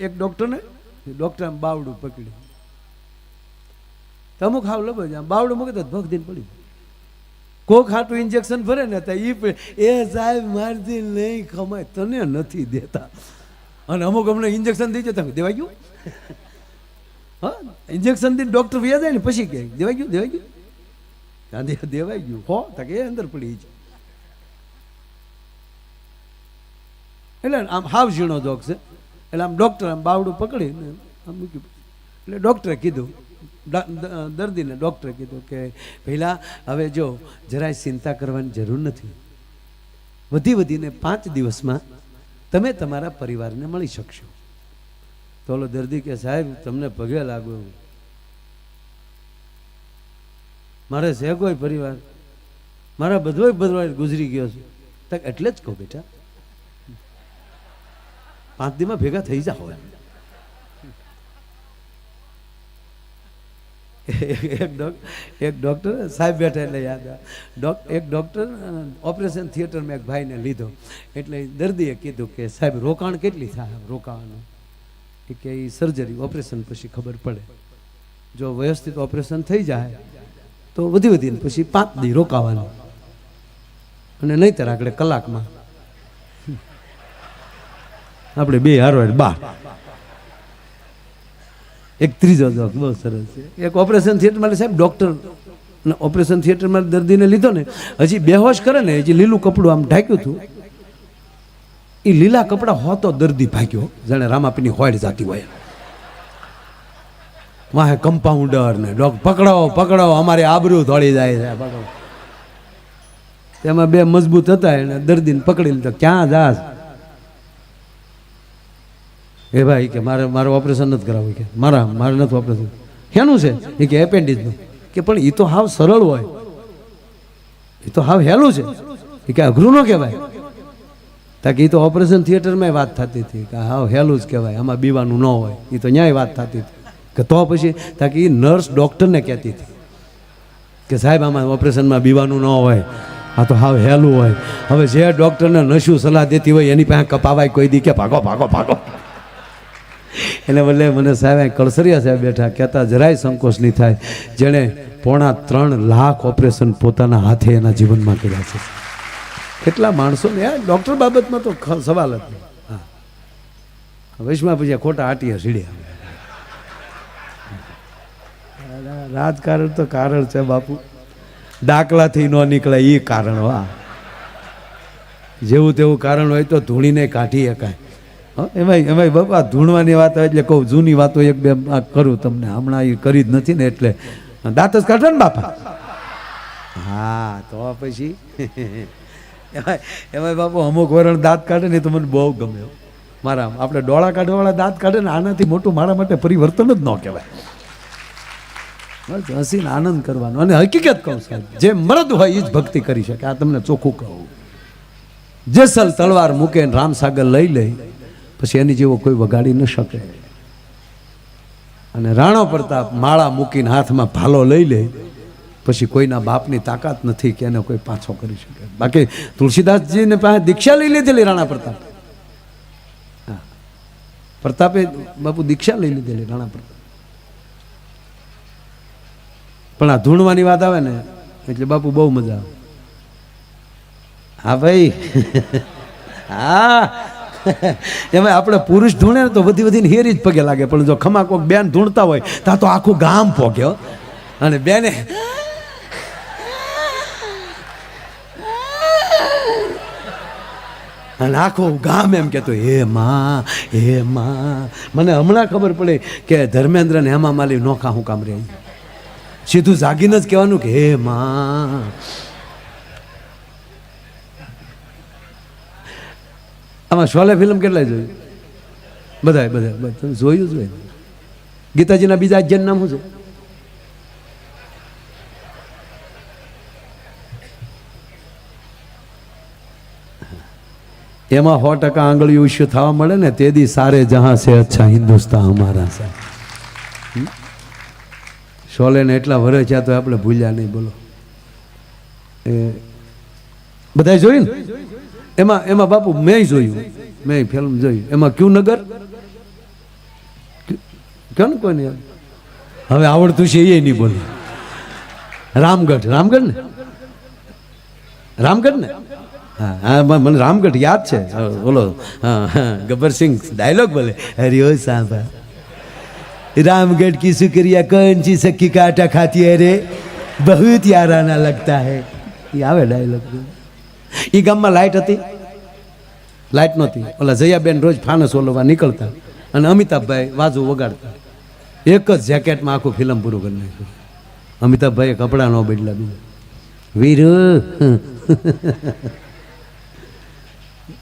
એક ડૉક્ટરને ડૉક્ટર આમ બાવડું પકડ્યું તો ખાવ આમ બાવડું મૂકે તો ભગ દિન પડી કોક હાટું ઇન્જેક્શન ભરે ને તો એ સાહેબ, મારથી નહીં ખમાય, તને નથી દેતા. અને અમુક અમને ઇન્જેક્શન દઈ જતા દેવાઈ ગયું? હા? ઇન્જેક્શનથી ડૉક્ટર વ્યા જાય ને પછી કે, દેવાઈ ગયું દેવાઈ ગયું? ગાંધી દેવાઈ ગયું. હો, તો કે અંદર પડી છે. એટલે આમ હાવ ઝીણો જોક છે. એટલે આમ ડૉક્ટર આમ બાવડું પકડીને આમ મૂક્યું. એટલે ડૉક્ટરે કીધું દર્દીને ડૉક્ટરે કીધું કે પહેલાં હવે જો જરાય ચિંતા કરવાની જરૂર નથી. વધી વધીને પાંચ દિવસમાં તમે તમારા પરિવારને મળી શકશો. તો ઓલો દર્દી કે, સાહેબ, તમને પગે લાગુ. મારે છે કોઈ પરિવાર? મારા બધો પરિવાર ગુજરી ગયો છે. તો એટલે જ કહો બેટા. પાંચ દીમાં ભેગા થઈ જાઓ એમ. એક એક ડૉક્ટર સાહેબ બેઠા એટલે યાદ આવે. એક ડૉક્ટર ઓપરેશન થિયેટરમાં એક ભાઈને લીધો. એટલે દર્દીએ કીધું કે, સાહેબ, રોકાણ કેટલી થાય રોકાવાનું. એ કે એ સર્જરી ઓપરેશન પછી ખબર પડે. જો વ્યવસ્થિત ઓપરેશન થઈ જાય, તો વધી વધીને પછી પાંચ દી રોકાવાનું. અને નહીંતર આગળ કલાકમાં આપણે બે હારો બાર. એક ત્રીજો જોક બહુ સરસ એક ઓપરેશન થિયેટરમાં સાહેબ ડૉક્ટર ઓપરેશન થિયેટરમાં દર્દીને લીધો ને, હજી બેહોશ કરે ને, હજી લીલું કપડું આમ ઢાંક્યું હતું. એ લીલા કપડા હોતો દર્દી ભાગ્યો, જાણે રામાપીની હોડ જાતી હોય. વાહે કમ્પાઉન્ડર ને, ડોક, પકડાવો પકડાવો, અમારી આબરૂ ધોળી જાય છે પકડો તેમાં બે મજબૂત હતા એને દર્દીને પકડી લીધો ક્યાં જાસ એ ભાઈ કે મારે મારે ઓપરેશન નથી કરાવવું. કે, મારા મારે નથી ઓપરેશન શેનું છે? એ કે એપેન્ડિક્સનું કે, પણ એ તો હાવ સરળ હોય. એ તો હાવ હેલું છે. એ કે, અઘરું ન કહેવાય. તાકી એ તો ઓપરેશન થિયેટરમાં વાત થતી હતી. કે હાવ હેલું જ કહેવાય. આમાં બીવાનું ન હોય. એ તો ન્યાય વાત થતી હતી. કે તો પછી તાકી એ નર્સ ડૉક્ટરને કહેતી હતી. કે, સાહેબ, આમાં ઓપરેશનમાં બીવાનું ન હોય. આ તો હાવ હેલું હોય. હવે જે ડૉક્ટરને નશું સલાહ દેતી હોય, એની પાસે કપાવાય કોઈ દી. કે, ભાગો ભાગો ભાગો. એને બદલે મને સાહેબ કળસરિયા સાહેબ બેઠા કહેતા, જરાય સંકોચ નહીં થાય. જેણે પોણા ત્રણ લાખ ઓપરેશન પોતાના હાથે એના જીવનમાં કર્યા છે. કેટલા માણસો ને યાર ડૉક્ટર બાબતમાં તો સવાલ નહીં. હા. વૈશમાં પછી ખોટા આટીયા સીડ્યા. રાજકારણ તો કારણ છે બાપુ. દાખલાથી ન નીકળે એ કારણ વા જેવું તેવું કારણ હોય તો ધૂણીને કાઢી શકાય. હં, એમાંય બાપા ધૂણવાની વાત હોય એટલે કહું જૂની વાતો એક બે કરું તમને. હમણાં એ કરી જ નથી ને એટલે. દાંત જ કાઢો ને બાપા. હા તો પછી. એમાંય બાપુ અમુક વરણ દાંત કાઢે ને તો મને બહુ ગમે. મારા આપણે ડોળા કાઢવાવાળા દાંત કાઢે ને આનાથી મોટું મારા માટે પરિવર્તન જ ન કહેવાય. બસ હસીને આનંદ કરવાનો. અને હકીકત કહું સાહેબ જે મરદ હોય એ જ ભક્તિ કરી શકે. આ તમને ચોખ્ખું કહું. જેસલ તલવાર મૂકે રામસાગર લઈ લે. પછી એની જેવો કોઈ વગાડી ન શકે. અને રાણો પ્રતાપ માળા મૂકીને હાથમાં ભાલો લઈ લે, પછી કોઈના બાપની તાકાત નથી કે એને કોઈ પાછો કરી શકે. બાકી તુલસીદાસજીને પાસે દીક્ષા લઈ લીધેલી રાણા પ્રતાપ. હા. પ્રતાપે બાપુ દીક્ષા લઈ લીધેલી રાણા પ્રતાપ. પણ આ ધૂણવાની વાત આવે ને, એટલે બાપુ બહુ મજા આવે. હા ભાઈ. હા. એમાં આપણે પુરુષ ધૂણે તો વધી વધીને હેરી જ પગે લાગે. પણ જો ખમા કોક બેન ધૂણતા હોય ત્યાં તો આખું ગામ પોગે અને બેને અને આખું ગામ એમ કહેતો હે માં હે માં. મને હમણાં ખબર પડી કે ધર્મેન્દ્ર ને હેમા માલી નોખા હું કામ રહે સીધું જાગીને જ કહેવાનું કે, હે માં આમાં શોલે ફિલ્મ કેટલાય જોયું? બધાય બધા તમે જોયું ગીતાજીના બીજા અજ્ઞાન નામ શું એમાં સો ટકા આંગળી ઇસ્યુ થવા મળે ને તે દી સારે જહાં છે અચ્છા હિન્દુસ્તાન અમારા હમ? શોલે ને એટલા વરે છે તો આપણે ભૂલ્યા નહીં, બોલો. એ બધાય જોયું ને? એમાં એમાં બાપુ મેં જોયું મેં ફિલ્મ જોયું એમાં ક્યુ નગર કયો ને કોઈ નહીં હવે આવડતું છે એ નહીં બોલે રામગઢ રામગઢ ને રામગઢ ને હા હા મ- મને રામગઢ યાદ છે હા, બોલો હા હા ગબ્બરસિંહ ડાયલોગ બોલે હરિયો સાંભા रामगढ़ की शुक्रिया कौन सी सखी का आटा खाती है रे बहुत याराना लगता है એ આવે ડાયલોગ એ ગામમાં લાઇટ હતી? લાઇટ નહોતી. ઓલા જયાબેન રોજ ફાનસ ઓલવા નીકળતા અને અમિતાભભાઈ વાજુ વગાડતા. એક જ જેકેટમાં આખું ફિલ્મ પૂરું કરી નાખ્યું. અમિતાભભાઈએ કપડાં ન બદલા બીજા વીર.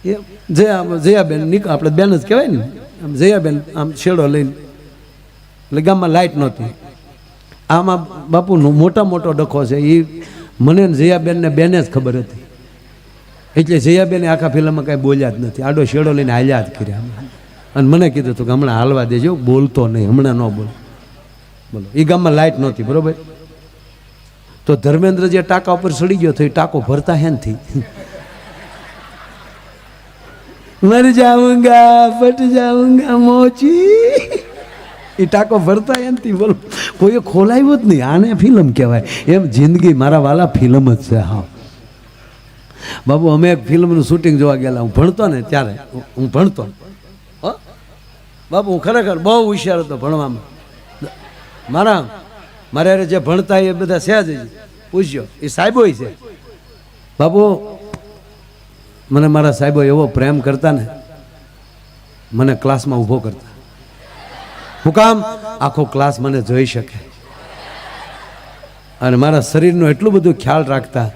એ જયા જયાબેન નીકળ આપણે બેન જ કહેવાય ને. આમ જયાબેન આમ છેડો લઈને. એટલે ગામમાં લાઇટ નહોતી. આમાં બાપુનો મોટા મોટો ડખો છે. એ મને જયાબેનને બેને જ ખબર હતી. એટલે જયાબેને આખા ફિલ્મમાં કાંઈ બોલ્યા જ નથી. આડો શેડો લઈને હાલ્યા જ કર્યા અને મને કીધું હતું કે હમણાં હાલવા દેજો, બોલતો નહીં, હમણાં ન બોલ. બોલો એ ગામમાં લાઇટ નહોતી, બરોબર? તો ધર્મેન્દ્ર જે ટાંકા ઉપર સડી ગયો તો એ ટાંકો ભરતા હેનથી મર જાઉંગા, ફટ જાઉંગા, મોચી. એ ટાંકો ભરતા એમથી બોલો. કોઈએ ખોલાવ્યો જ નહીં. આને ફિલ્મ કહેવાય. એમ જિંદગી મારા વાલા ફિલ્મ જ છે, હા. બાબુ, અમે એક ફિલ્મનું શૂટિંગ જોવા ગયેલા. હું ભણતો ને ત્યારે. હું ભણતો બાબુ, હું ખરેખર બહુ હોશિયાર હતો ભણવામાં. મારા મારે જે ભણતા એ બધા છે જ પૂછ્યો એ સાહેબો છે. બાબુ, મને મારા સાહેબો એવો પ્રેમ કરતા ને, મને ક્લાસમાં ઊભો કરતા. હું કામ? આખો ક્લાસ મને જોઈ શકે. અને મારા શરીરનો એટલું બધું ખ્યાલ રાખતા.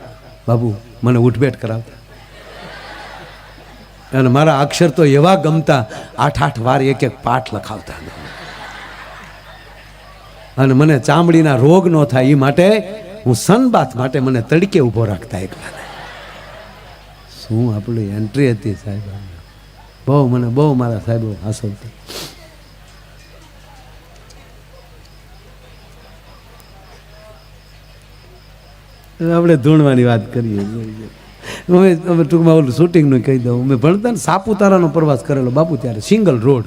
બાબુ મને ઉઠભેટ કરાવતા. અને મારા અક્ષર તો એવા ગમતા, આઠ આઠ વાર એક એક પાઠ લખાવતા. અને મને ચામડીના રોગ ન થાય એ માટે હું સનબાથ માટે મને તડકે ઊભો રાખતા એકલાને શું આપણી એન્ટ્રી હતી સાહેબ? બહુ મને બહુ મારા સાહેબો હાસવતા આપણે ધૂણવાની વાત કરીએ. અમે ટૂંકમાં ઓલું શૂટિંગનું કહી દઉં. અમે ભણતા ને સાપુતારાનો પ્રવાસ કરેલો બાપુ ત્યારે, સિંગલ રોડ.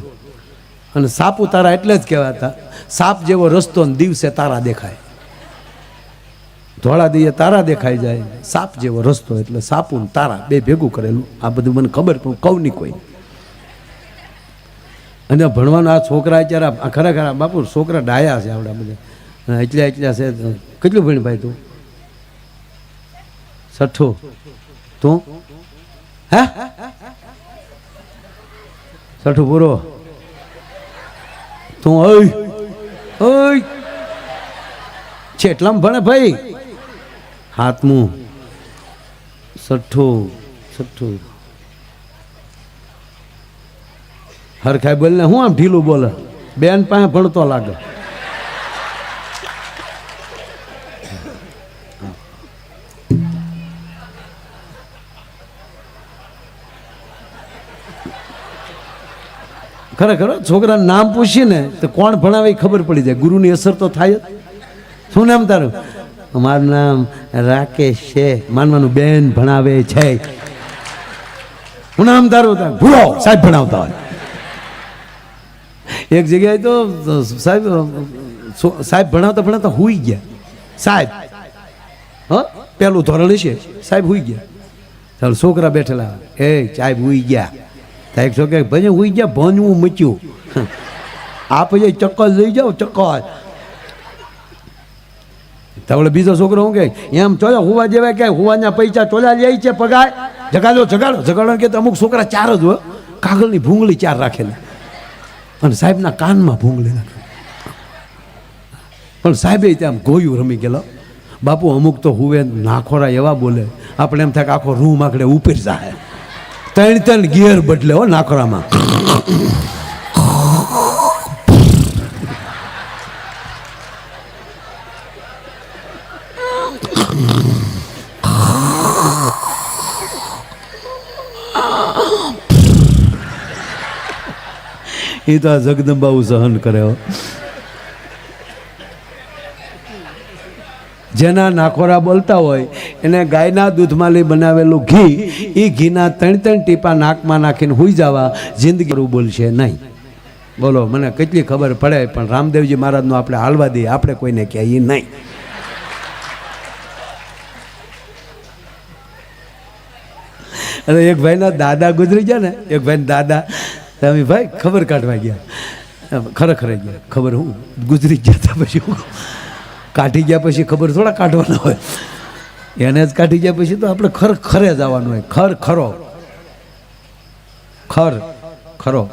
અને સાપુતારા એટલે જ કહેવાતા. સાપ જેવો રસ્તો ને દિવસે તારા દેખાય. ધોળા દીએ તારા દેખાઈ જાય. સાપ જેવો રસ્તો એટલે સાપુ તારા બે ભેગું કરેલું. આ બધું મને ખબર પણ કહું નહીં કોઈ. અને ભણવાના આ છોકરા અત્યારે ખરેખર બાપુ છોકરા ડાયા છે આપણા બધા. એટલા એટલા છે. કેટલું ભણી ભાઈ તું? છઠ્ઠું તું? હે? છઠ્ઠું પૂરો. તું ઓય. ઓય. છેટલામ ભણે ભાઈ. હાથમું. છઠ્ઠું છઠ્ઠું હરખાઈ બોલ ને હું આમ ઢીલું બોલે? બેન પાસે ભણતો લાગે. ખરેખર છોકરાનું નામ પૂછીએ ને તો કોણ ભણાવે એ ખબર પડી જાય. ગુરુની અસર તો થાય જ. શું નામ તારું? મારું નામ રાકેશ છે. માનવાનું બેન ભણાવે છે. હું નામ તારું ભૂલો. સાહેબ ભણાવતા હોય. એક જગ્યાએ તો સાહેબ સાહેબ ભણાવતા ભણાવતા હુઈ ગયા. સાહેબ, હ, પેલું ધોરણ છે સાહેબ હુઈ ગયા. ચાલો, છોકરા બેઠેલા. એ, સાહેબ હુઈ ગયા. તો એક કે ભજે ઉઈ ગયા, ભણવું મચ્યું. આ પછી ચક્કર લઈ જાઓ, ચક્કર. તો બીજો છોકરો શું કે એમ ચોલા હુવા જેવા કે હુવાના પૈસા ચોલા લે છે પગાર. જગાડો જગાડો. જગાડો કે અમુક છોકરા ચાર જ હોય કાગળની ભૂંગળી ચાર રાખેલી. અને સાહેબના કાનમાં ભૂંગળી નાખે. પણ સાહેબે ત્યાં ગોયું રમી ગયેલો. બાપુ અમુક તો હુવે નાખોરા એવા બોલે. આપણે એમ થાય કે આખો રૂમ આખડે ઉપર જાય. ત્રણ ત્રણ ગિયર બદલે હો નાખોરામાં. એ તો આ જગદંબાઉ સહન કરે જેના નાખોરા બોલતા હોય એને ગાયના દૂધમાં લઈ બનાવેલું ઘી એ ઘીના ત્રણ ત્રણ ટીપા નાકમાં નાખીને હુઈ જવા જિંદગી બોલશે નહીં. બોલો, મને કેટલી ખબર પડે, પણ રામદેવજી મહારાજનું આપણે હાલવા દઈએ, આપણે કોઈને કહીએ નહીં. અને એક ભાઈના દાદા ગુજરી ગયા ને, એક ભાઈ દાદા, તમે ભાઈ ખબર કાઢવા ગયા. ખરેખર ગયા. ખબર હું? ગુજરી ગયા હતા પછી કાઢી ગયા પછી ખબર થોડા કાઢવાના હોય. એને જ કાઢી ગયા પછી તો આપણે ખર ખરે જવાનું હોય. ખર ખરો. ખર ખરો.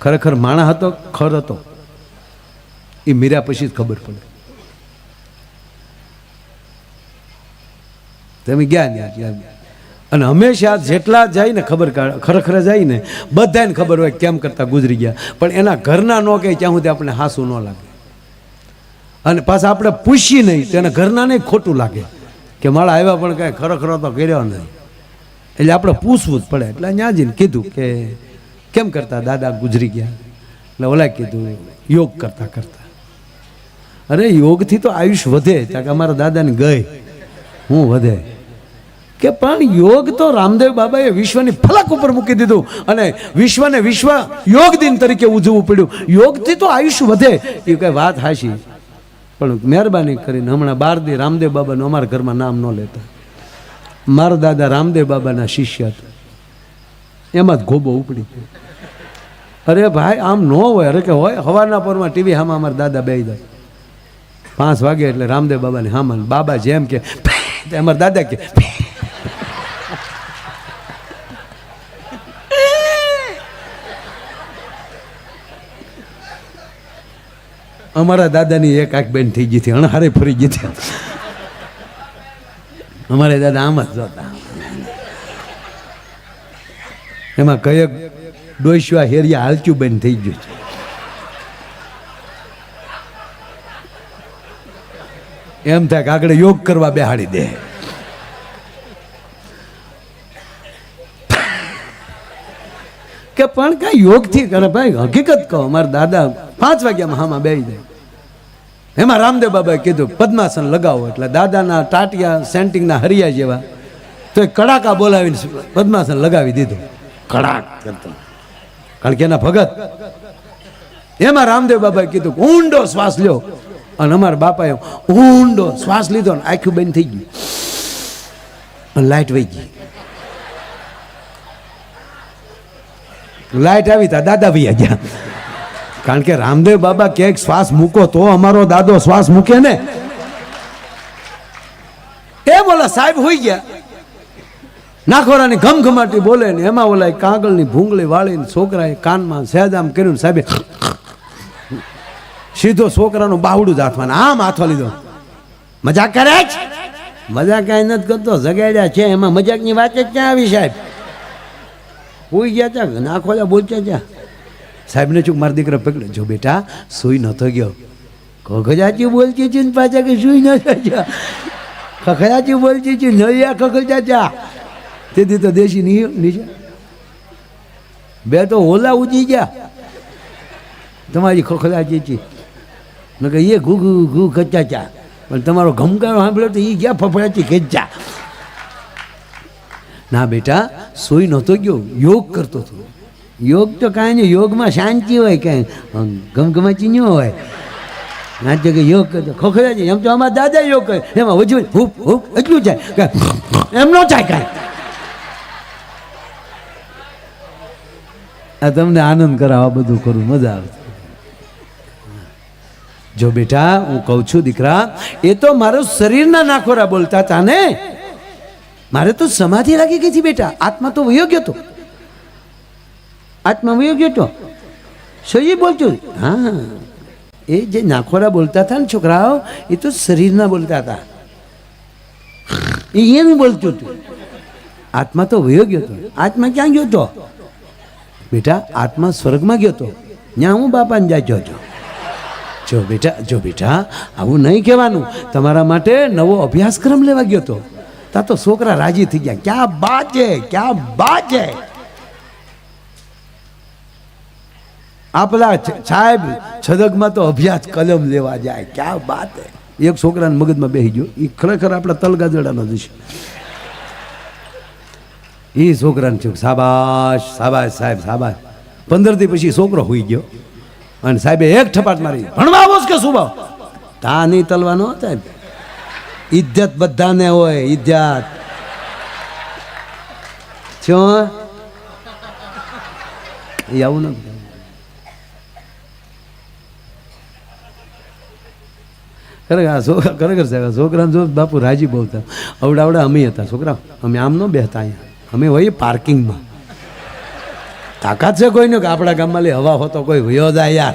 ખરેખર માણા હતો, ખર હતો. એ મીરા પછી જ ખબર પડે. તમે ગયા ત્યાં ત્યાં અને હંમેશા જેટલા જાય ને ખબર ખરેખર જાય ને બધાને ખબર હોય કેમ કરતા ગુજરી ગયા. પણ એના ઘરના ન કહે ત્યાં સુધી આપણે હાસું ન લાગે. અને પાછા આપણે પૂછીએ નહીં તો એના ઘરના નહીં ખોટું લાગે. કે મારા આવ્યા પણ કાંઈ ખરેખર તો કર્યો નહીં. એટલે આપણે પૂછવું જ પડે. એટલે ત્યાં કીધું કે કેમ કરતા દાદા ગુજરી ગયા? એટલે ઓલા કીધું, યોગ કરતા કરતા. અરે યોગથી તો આયુષ વધે, ત્યાં અમારા દાદાને ગઈ. હું વધે. કે પણ યોગ તો રામદેવ બાબાએ વિશ્વની ફલક ઉપર મૂકી દીધું અને વિશ્વને વિશ્વ યોગ દિન તરીકે ઉજવવું પડ્યું. યોગથી તો આયુષ્ય વધે. એ કઈ વાત હાશી પણ મહેરબાની કરીને હમણાં બાર દી રામદેવ બાબાનું અમારા ઘરમાં નામ ન લેતા. મારા દાદા રામદેવ બાબાના શિષ્ય હતા. એમાં જ ગોબો ઉપડી ગયો. અરે ભાઈ, આમ ન હોય, અરે કે હોય, હવાના પરમાં ટીવી હામાં અમારા દાદા બે જાય. પાંચ વાગે એટલે રામદેવ બાબાની હામાં બાબા જેમ કે અમારા દાદા કે અમારા દાદાની એક આંખ બેન થઈ ગઈ હતી અણહારે ફરી ગઈ હતી. અમારે દાદા આમ જ જોતા. એમાં કયક ડોસ્યા હેરિયા હાલચું બેન થઈ ગયું છે. એમ થાય કે આગળ યોગ કરવા બેહાડી દે. કે પણ કઈ યોગથી કરે, ભાઈ હકીકત કહો, અમારા દાદા પાંચ વાગ્યામાં હામાં બેસી જાય. એમાં રામદેવ બાબાએ કીધું પદ્માસન લગાવો. એટલે દાદાના ટાટિયા સેન્ટિંગના હરિયા જેવા તો એ કડાકા બોલાવીને પદ્માસન લગાવી દીધું. કડાક કરતો. કારણ કે એના ભગત. એમાં રામદેવ બાબાએ કીધું ઊંડો શ્વાસ લ્યો. અને અમારા બાપાએ ઊંડો શ્વાસ લીધો ને આખું બંધ થઈ ગયું. અને લાઈટ વહી ગઈ. લાઈટ આવી તા દાદા ભાઈ ગયા. કારણ કે રામદેવ બાબા ક્યાંક શ્વાસ મૂકો તો અમારો દાદો શ્વાસ મૂકે ને. એ બોલા, સાહેબ, હોઈ ગયા. નાખોરાની ઘમઘમાટી બોલે ને એમાં ઓલા કાગળની ભૂંગળી વાળીને છોકરાએ કાનમાં સહેજામ કર્યું સાહેબ સીધો છોકરાનું બાવડું જ હાથમાં આમ હાથો લીધો. મજાક કરે છે મજાક કાંઈ નથી કરતો, જગાડ્યા છે. એમાં મજાકની વાત જ ક્યાં આવી સાહેબ? હોઈ ગયા ત્યાં નાખો જા બોલતા ત્યાં. સાહેબને ચૂક મારા દીકરા પકડે જો બેટા, સુઈ નતો ગયો. ખખજાચી બોલતી છે ને પાછા કે સુઈ ન ગયા ખખજાચી બોલતી છે નૈયા ખખજાચા તેથી તો દેશી નહીં નીચે. બે તો ઓલા ઉજી ગયા. તમારી ખખડાચી છે મેં કહે એ ઘુ ઘુ ઘુ ખચાચા. પણ તમારો ઘમકારો સાંભળ્યો તો એ ગયા ફફડાચી ખેંચા ના બેટા, સોઈ નહોતો ગયો. યોગ કરતો હતો. યોગ તો કાંઈ નહીં, યોગમાં શાંતિ હોય કાંઈ. ગમગમાચી ન હોય. ના તો કે યોગ કરતો ખોખરા છે. એમ તો અમારા દાદા યોગ કરે. એમાં વજુ હુપ હુપ, એટલું જાય કે એમ ન જાય કાંઈ. આ તમને આનંદ કરાવવા બધું કરું, મજા આવે. જો બેટા, હું કહું છું, દીકરા, એ તો મારો શરીરના નાખોરા બોલતા હતા ને. મારે તો સમાધિ લાગી ગઈ હતી બેટા. આત્મા તો વયો ગયો તો. આત્મા વયો ગયો તો સહી બોલતું. હા. એ જે નાખોરા બોલતા હતા ને છોકરાઓ, એ તો શરીરના બોલતા હતા. એ એનું બોલતું હતું. આત્મા તો વયો ગયો હતો આત્મા ક્યાં ગયો તો બેટા, આત્મા સ્વર્ગમાં ગયો તો. ત્યાં હું બાપાને ગયો હતો જો. બેટા જો બેટા, આવું નહીં કહેવાનું. તમારા માટે નવો અભ્યાસક્રમ લેવા ગયો તો. તા તો છોકરા રાજી થઈ ગયા. ક્યાં છે? ક્યાં છે? આ પેલા સાહેબ, છદકમાં તો અભ્યાસ કલમ લેવા જાય. ક્યાં વાત એક છોકરાને મગજમાં બેસી ગયો. એ ખરેખર આપણા તલગાજડાનો નો છે. એ છોકરાને થયું સાબાશ સાબાશ સાહેબ સાબાશ પંદરથી પછી છોકરો હોઈ ગયો. અને સાહેબે એક ઠપાટ મારી ભણવા આવો કે શું ભાવ તા નહીં તલવાનો સાહેબ. ઇજ્જત બધાને હોય, ઇજ્જત. છો એ આવું નથી ખરેખર સાહેબ છોકરાને જો બાપુ રાજી બહુ હતા અવડા અવડા અમે હતા છોકરા. અમે આમ ન બેહતા અહીંયા. અમે હોઈએ પાર્કિંગમાં. તાકાત છે કોઈને કે આપણા ગામમાં લે હવા હોતો કોઈ વયો જાય યાર.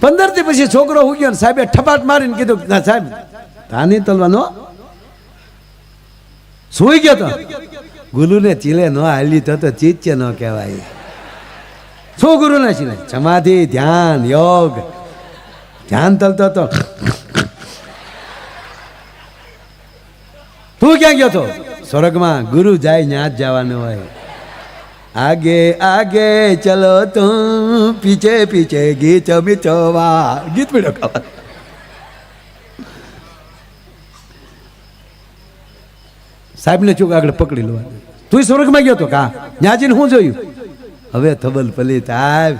પંદરથી પછી છોકરો હું ગયો સાહેબે ઠપાટ મારીને કીધું "ના, સાહેબ તાની તલવાનો સુઈ ગયો તો. ગુરુને ચીલે ન હાલી તો તો ચીત્ય ન કહેવાય. શું ગુરુને ચીલે? સમાધિ, ધ્યાન, યોગ. ધ્યાન તલતો તો તું ક્યાં ગયો તો? સ્વર્ગમાં ગુરુ જાય ત્યાં જ જવાનું હોય. આગે આગે ચલો તું, પીછે પીછે ગીત મિચવા. ગીત પીડો ખાવા. સાહેબને ચૂક આગળ પકડી લો. તું સ્વર્ગમાં ગયો તો કા? ત્યાં હું જોયું? હવે તબલ પલી સાહેબ.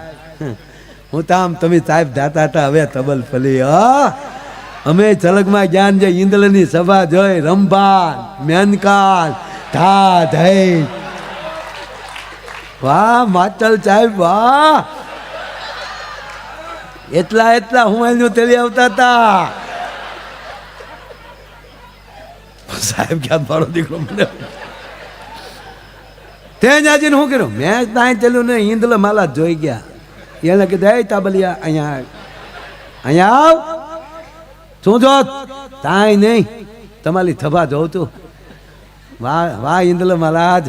હું તો તમે સાહેબ જાતા હતા, હવે તબલ પલી અમે ચલકમાં જ્ઞાન જે ઇન્દ્રની સભા જોઈ, રંભાન મેનકાન ધા ધૈ વાહ માચલ સાહેબ, વાહ. એટલા એટલા હું તેલી આવતા હતા. સાહેબ ક્યાં મારો દીકરો મને તે જાજીને શું કર્યું? મેં ત્યાં ચેલું ને હિંદલ માલા જોઈ ગયા. એને કીધું, એ તાબલિયા, અહીંયા અહીંયા આવ? શું જો તાય નહીં. તમારી થભા જોઉં તું વાહ વાહ ઈંદલ મહારાજ.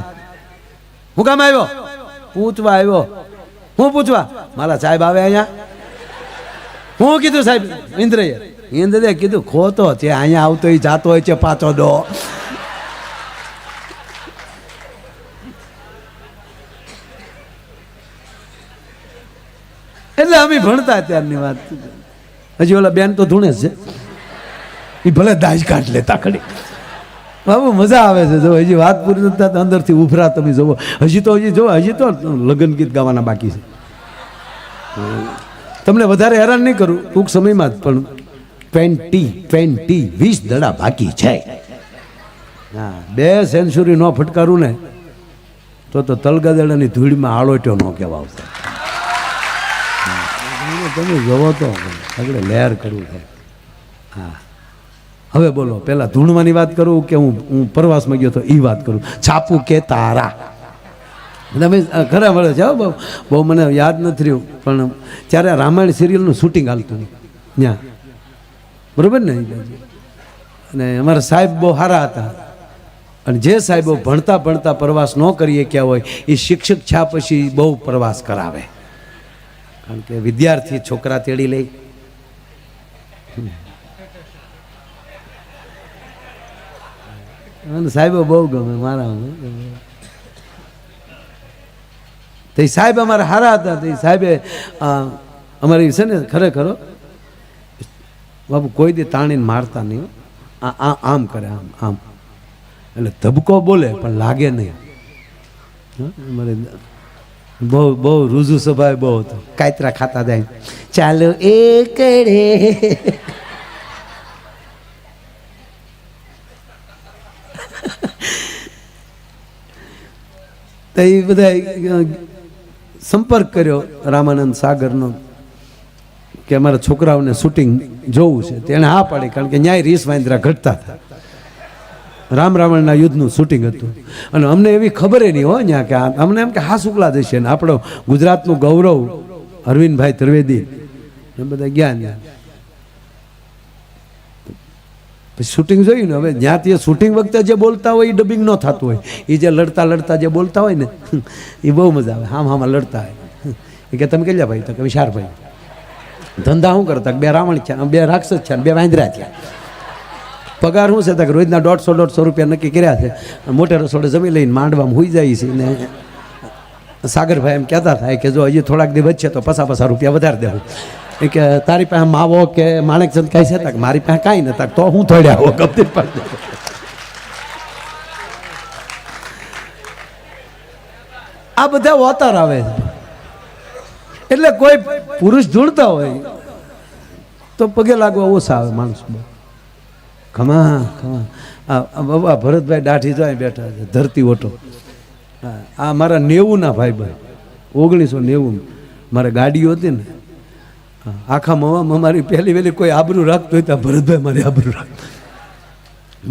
હું કામ આવ્યો? પૂછવા આવ્યો. હું પૂછવા? મારા સાહેબ આવે અહીંયા. હું કીધું સાહેબ ઇન્દ્રએ ઇન્દ્રએ કીધું, ખોતો છે, અહીંયા આવતો એ જાતો હોય છે પાછો ડો એટલે અમે ભણતા ત્યારની વાત. હજી ઓલા બેન તો ધૂણે છે. એ ભલે દાજ કાઢ લેતા ખડી બાબુ મજા આવે છે, જો હજી વાત પૂરી થતા, અંદરથી ઉભરા તમે જોવો. હજી તો, હજી જો, હજી તો લગ્ન ગીત ગાવાના બાકી છે. તમને વધારે હેરાન નહીં કરું, ટૂંક સમયમાં જ, પણ ટ્વેન્ટી ટ્વેન્ટી, વીસ દડા બાકી છે. હા બે સેન્ચુરી ન ફટકારું ને, તો તો તલગાદડાની ધૂળમાં આળોટ્યો ન કહેવાય તમે જોવો તો આગળ લહેર કરવું છે. હા. હવે બોલો, પેલા ધૂણવાની વાત કરું કે હું હું પ્રવાસમાં ગયો તો એ વાત કરું? છાપું કે તારા? તમે ખરા મળે છે બહુ બહુ મને યાદ નથી રહ્યું, પણ ત્યારે રામાયણ સિરિયલનું શૂટિંગ હાલતું ત્યાં. બરોબર ને અને અમારા સાહેબ બહુ સારા હતા. અને જે સાહેબો ભણતા ભણતા પ્રવાસ ન કરીએ ક્યાં હોય એ શિક્ષક છા પછી બહુ પ્રવાસ કરાવે. કારણ કે વિદ્યાર્થી છોકરા તેડી લઈ મને સાહેબો બહુ ગમે, મારા તે સાહેબ અમારા હારા હતા, તે સાહેબે અમારી છે ને, ખરેખર બાપુ, કોઈ દી તાણીને મારતા નહીં આ આમ કરે, આમ આમ. એટલે ધબકો બોલે, પણ લાગે નહીં. બહુ બહુ રૂજુ સ્વભાવ બહુ હતો. કાયતરા ખાતા જાય. ચાલો એકડે તો એ બધા સંપર્ક કર્યો રામાનંદ સાગરનો. કે અમારા છોકરાઓને શૂટિંગ જોવું છે. તેણે હા પાડી, કારણ કે ન્યાય રીસ વાંદરા ઘટતા હતા. રામ રાવણના યુદ્ધનું શૂટિંગ હતું. અને અમને એવી ખબર નહીં હોય ત્યાં કે અમને એમ કે હા શુક્લા જશે ને આપણો ગુજરાતનું ગૌરવ અરવિંદભાઈ ત્રિવેદી. એ બધા ગયા ત્યાં પછી શૂટિંગ જોયું ને, હવે જ્યાંથી શૂટિંગ વખતે જે બોલતા હોય એ ડબિંગ ન થતું હોય. એ જે લડતા લડતા જે બોલતા હોય ને, એ બહુ મજા આવે. હામ હામાં લડતા હોય. એ કે, તમે કેટલા ભાઈ? તો કે વિશારભાઈ ધંધા શું કરતા? બે રાવણ છે બે રાક્ષસ છે બે વાંદરા થયા. પગાર શું છે? તક રોજના દોઢસો દોઢસો રૂપિયા નક્કી કર્યા છે. મોટે રસોડે જમી લઈને માંડવામાં હોઈ જાય છે ને. સાગરભાઈ એમ કહેતા થાય કે જો હજી થોડાક દિવસ છે તો પસા પસા રૂપિયા વધારે દેવું. એ કે તારી પાસે માવો કે માણેકચંદ કાંઈ છે? તક મારી પાસે કાંઈ નતા તો હું થોડ્યા હો ગમતી પાસે આ બધા વોતર આવે છે. એટલે કોઈ પુરુષ જોડતા હોય તો પગે લાગવા ઓછા આવે માણસ ખમા ખમા આ બાબા ભરતભાઈ દાઢી જાય બેઠા છે, ધરતી ઓટો. આ મારા નેવુંના ભાઈ ભાઈ ઓગણીસો નેવું મારે ગાડીઓ હતી ને. આખા મવામાં મારી પહેલી વહેલી કોઈ આબરું રાખતું હોય તો ભરતભાઈ મારી આબરું રાખતું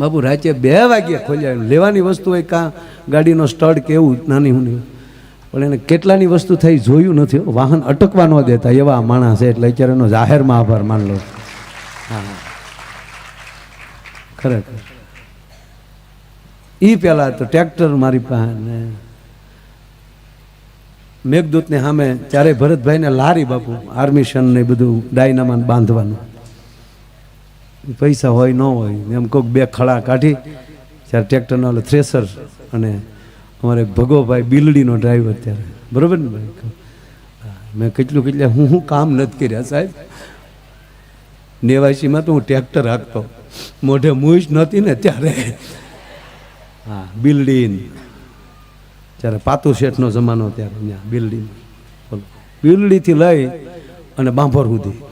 બાબુ રાતે બે વાગ્યે ખોલ્યા, લેવાની વસ્તુ હોય કાં ગાડીનો સ્ટડ કેવું નાની હું પણ એને કેટલાની વસ્તુ થઈ જોયું નથી વાહન અટકવા ન દેતા એવા માણસ એટલે અત્યારે એનો જાહેરમાં આભાર માન લો. હા. ખરેખર. એ પહેલાં તો ટ્રેક્ટર મારી પાસે મેઘદૂતને સામે ત્યારે ભરતભાઈને લારી બાપુ આર્મિશન ને બધું ડાયનામાન બાંધવાનું. પૈસા હોય, ન હોય, એમ કોઈક બે ખડા કાઢી ત્યારે ટ્રેક્ટરનો થ્રેસર અને અમારે ભગોભાઈ બિલડીનો ડ્રાઈવર ત્યારે. બરાબર ને ભાઈ? મેં કેટલું કેટલા હું હું કામ નથી કર્યા સાહેબ. નેવાસીમાં તો હું ટ્રેક્ટર હાંકતો. મોઢે મૂછ નહોતી ને ત્યારે. હા, બિલ્ડીન. ત્યારે પાતુ શેઠનો જમાનો ત્યારે ત્યાં બિલ્ડીન. બોલો. બિલ્ડીથી લઈ અને બાંભર સુધી.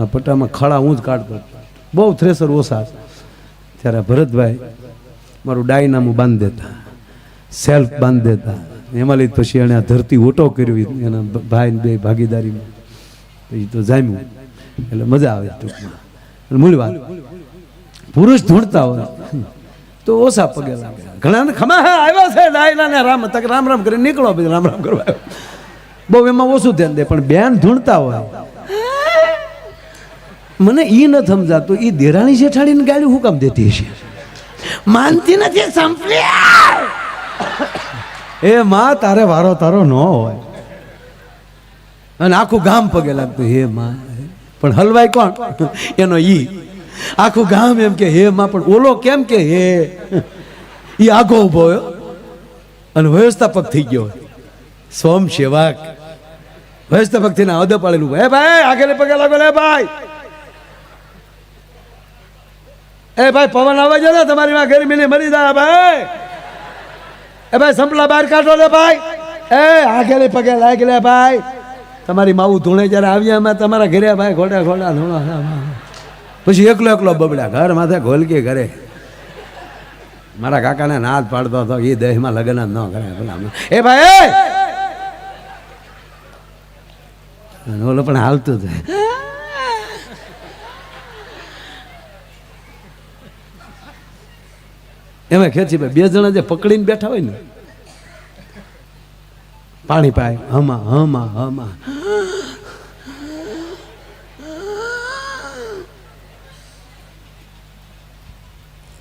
આ પટ્ટામાં ખાડા હું જ કાઢતો. બહુ થ્રેસર ઓછા. ત્યારે ભરતભાઈ મારું ડાયનામું બાંધી દેતા. સેલ્ફ બાંધી દેતા. એમાં લીધ પછી એણે આ ધરતી ઓટો કર્યો એના ભાઈ બે ભાગીદારીમાં. પછી તો જામ્યું. એટલે મજા આવે ટૂંકમાં. મૂળ વાત, પુરુષ ધૂણતા હોય, તો ઓછા પગે લાગે. ઘણા ખમા, હા, આવ્યા છે ડાયલા ને રામ, તક રામ રામ કરી નીકળો, પછી રામ રામ કરવા બહુ એમાં ઓછું ધ્યાન દે, પણ બેન ધૂણતા હોય. મને ઈ ન સમજાતું, ઈ દેરાણી જેઠાણીને ગાડી હું કામ દેતી હશે? માનતી નથી સંપલી એ માં, તારે વારો તારો ન હોય. અને આખું ગામ પગે લાગતું, હે માં પણ હલવાય કોણ? એનો ઈ. આખું ગામ એમ કે, હે માં, પણ ઓલો કેમ કે, હે. ઈ આગો ઊભો અને વ્યવસ્થાપક થઈ ગયો સોમ સેવક. વ્યવસ્થાપક થઈને અદબ પાડેલું હે ભાઈ આગળ પગે લાગો લે, ભાઈ. એ ભાઈ, પવન આવે છે ને, તમારી માં ગરમીને મરી જાય, ભાઈ. એ ભાઈ સંપલા બહાર કાઢો ને ભાઈ. એ આગળ પગે લાગેલે ભાઈ. તમારી માવું ધૂણે જ્યારે આવ્યા અમે, તમારા ઘરે ભાઈ ખોટા ખોટા ધૂણા. પછી એકલો એકલો બબડ્યા ઘર માથે ઘોલકી ઘરે મારા કાકાને નાદ પાડતો હતો એ દેહમાં લગ્ન જ ન કરે. પેલા એ ભાઈ ઓલો પણ હાલતું જાય એમાં ખેંચી ભાઈ બે જણા જે પકડીને બેઠા હોય ને, પાણી પાય, હમા હમા હમા.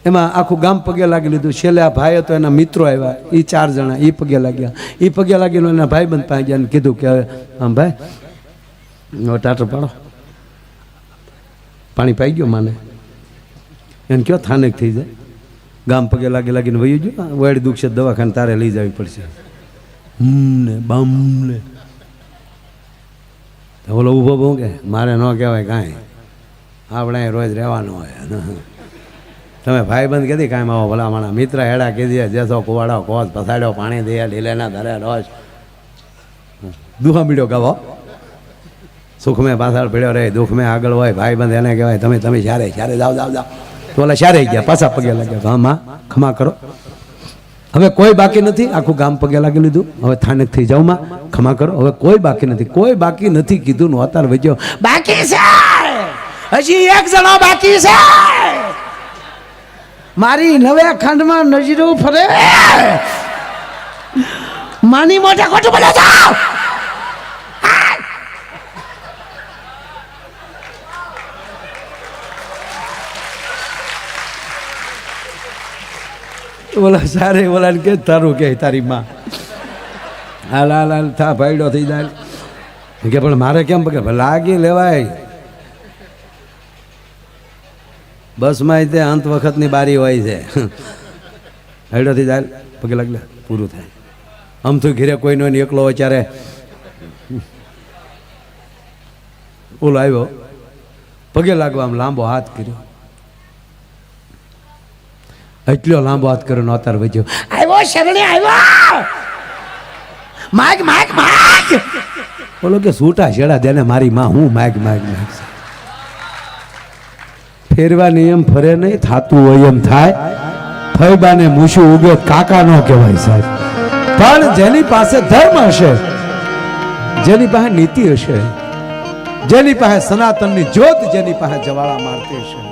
એમાં આખું ગામ પગે લાગી લીધું. છેલ્લે આ ભાઈ હતો એના મિત્રો આવ્યા. એ ચાર જણા એ પગે લાગ્યા. એ પગે લાગીને એના ભાઈ બંધ પાસે ગયા કીધું કે હવે આમ ભાઈ હવે પાડો. પાણી પાઈ ગયો માને. એને કયો થાનેક થઈ જાય? ગામ પગે લાગી લાગીને વયું જો વાડી દુખશે દવાખાને તારે લઈ જવી પડશે. હમ ને બમ ને તો ઓલો ઊભો બહુ કે, મારે ન કહેવાય કાંઈ. આપણે અહીં રોજ રહેવાનું હોય. તમે ભાઈ બંધ કીધી કાંઈ આવો ભલા મારા મિત્ર હેડા કીધી જેસો કુવાડો કોસ પસાડ્યો પાણી દે લીલેના ધરે, રોજ. દુહા મીડ્યો ગાવો. સુખ મેં પાછળ પીડ્યો રહે દુઃખ મેં આગળ હોય ભાઈ બંધ એને કહેવાય, તમે તમે, જ્યારે ચારે જાઓ જાઓ જાઓ. ઓલા શારે ગયા, પાછા પગે લાગ્યા. હા, માં ખમા કરો. હવે કોઈ બાકી નથી. આખું ગામ પગે લાગી લીધું. હવે થાનક થઈ જાઉં માં ખમા કરો. હવે કોઈ બાકી નથી. કોઈ બાકી નથી, કીધું નું અતાર વજ્યો બાકી છે! હજી એક જણો બાકી છે! મારી નવે ખંડમાં નજીરો ફરે. માની મોઢે ખોટું બોલો જાઓ ઓલા સારે ઓલા કે તારું કે તારી માં. હાલ હાલ હાલ, થા, ભાઈડો થઈ જાય. કે, પણ મારે કેમ કે લાગી લેવાય. બસમાં તે અંત વખતની બારી હોય છે. ભાઈડો થઈ જાય. પગે લાગલે પૂરું થાય. આમ તો ઘેરે કોઈ નહીં એકલો હોય ત્યારે. ઓલો આવ્યો. પગે લાગવા આમ લાંબો હાથ કર્યો. એટલો લાંબો હાથ કર્યો નોતાર વચ્યો આવ્યો શરણે આવ્યો માગ માગ માગ! બોલો કે સૂટા છેડા દેને મારી માં, હું માગ માગ માગ. ફેરવા નિયમ ફરે નહીં, થાતું હોય એમ થાય. ફૈબાને મૂછું ઉગે, કાકા નો કહેવાય સાહેબ. પણ જેની પાસે ધર્મ હશે, જેની પાસે નીતિ હશે, જેની પાસે સનાતનની જ્યોત જેની પાસે જવાળા મારતી હશે